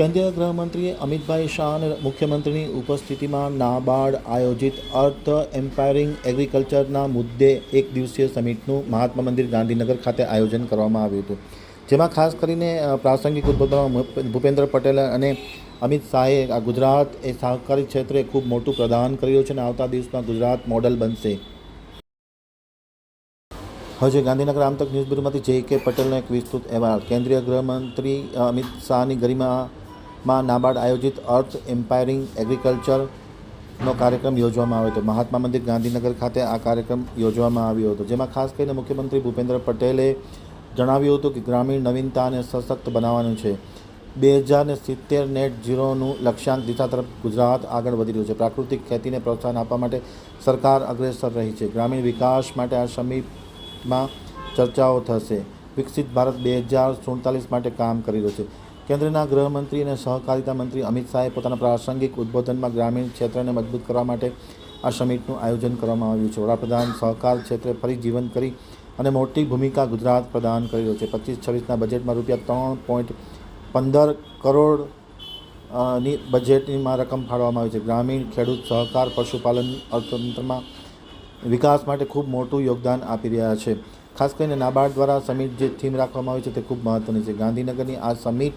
કેન્દ્રીય ગૃહમંત્રી અમિતભાઈ શાહ અને મુખ્યમંત્રીની ઉપસ્થિતિમાં નાબાર્ડ આયોજિત અર્થ એમ્પાયરિંગ એગ્રીકલ્ચરના મુદ્દે એક દિવસીય સમિટનું મહાત્મા મંદિર ગાંધીનગર ખાતે આયોજન કરવામાં આવ્યું હતું. જેમાં ખાસ કરીને પ્રાસંગિક ઉદ્બોધનમાં ભૂપેન્દ્ર પટેલ અને અમિત શાહે આ ગુજરાત એ સહકારી ક્ષેત્રે ખૂબ મોટું પ્રદાન કર્યું છે અને આવતા દિવસમાં ગુજરાત મોડલ બનશે. હજે ગાંધીનગર આમતક ન્યૂઝ બ્યુરોમાંથી જે કે પટેલનો એક વિસ્તૃત અહેવાલ. કેન્દ્રીય ગૃહમંત્રી અમિત શાહની ગરિમામાં નાબાર્ડ આયોજિત અર્થ એમ્પાયરિંગ એગ્રીકલ્ચરનો કાર્યક્રમ યોજવામાં આવ્યો હતો. મહાત્મા મંદિર ગાંધીનગર ખાતે આ કાર્યક્રમ યોજવામાં આવ્યો હતો, જેમાં ખાસ કરીને મુખ્યમંત્રી ભૂપેન્દ્ર પટેલે જણાવ્યું હતું કે ગ્રામીણ નવીનતાને સશક્ત બનાવવાનું છે. બે હજાર સિત્તેર નેટ ઝીરોનું લક્ષ્યાંક દિશા તરફ ગુજરાત આગળ વધી રહ્યું છે. પ્રાકૃતિક ખેતીને પ્રોત્સાહન આપવા માટે સરકાર અગ્રેસર રહી છે. ગ્રામીણ વિકાસ માટે આ સમિટમાં ચર્ચાઓ થશે. વિકસિત ભારત બે હજાર સુડતાલીસ માટે કામ કરી રહ્યું છે. કેન્દ્રના ગૃહમંત્રી અને સહકારિતા મંત્રી અમિત શાહે પોતાના પ્રાસંગિક ઉદ્બોધનમાં ગ્રામીણ ક્ષેત્રને મજબૂત કરવા માટે આ સમિટનું આયોજન કરવામાં આવ્યું છે. વડાપ્રધાન સહકાર ક્ષેત્રે ફરી જીવન કરી અને મોટી ભૂમિકા ગુજરાત પ્રદાન કરી રહ્યું છે. પચીસ છવ્વીસના બજેટમાં રૂપિયા ત્રણ પોઈન્ટ પંદર કરોડની બજેટમાં રકમ ફાળવવામાં આવી છે. ગ્રામીણ ખેડૂત સહકાર પશુપાલન અર્થતંત્રમાં વિકાસ માટે ખૂબ મોટું યોગદાન આપી રહ્યા છે. ખાસ કરીને નાબાર્ડ દ્વારા સમિટ જે થીમ રાખવામાં આવી છે તે ખૂબ મહત્ત્વની છે. ગાંધીનગરની આ સમિટ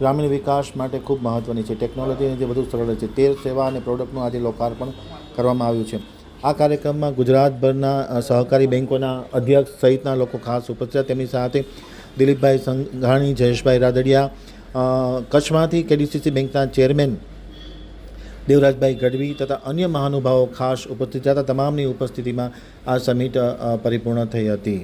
ગ્રામીણ વિકાસ માટે ખૂબ મહત્ત્વની છે. ટેકનોલોજીને જે વધુ સરળ છે તેર સેવા અને પ્રોડક્ટનું આજે લોકાર્પણ કરવામાં આવ્યું છે. આ કાર્યક્રમમાં ગુજરાતભરના સહકારી બેન્કોના અધ્યક્ષ સહિતના લોકો ખાસ ઉપસ્થિત. તેમની સાથે દિલીપભાઈ સંઘાણી, જયેશભાઈ રાદડિયા કચ્છમાંથી કેડીસીસી બેંકના ચેરમેન દેવરાજભાઈ ગઢવી તથા અન્ય મહાનુભાવો ખાસ ઉપસ્થિત હતા. તમામની ઉપસ્થિતિમાં આ સમિટ પરિપૂર્ણ થઈ હતી.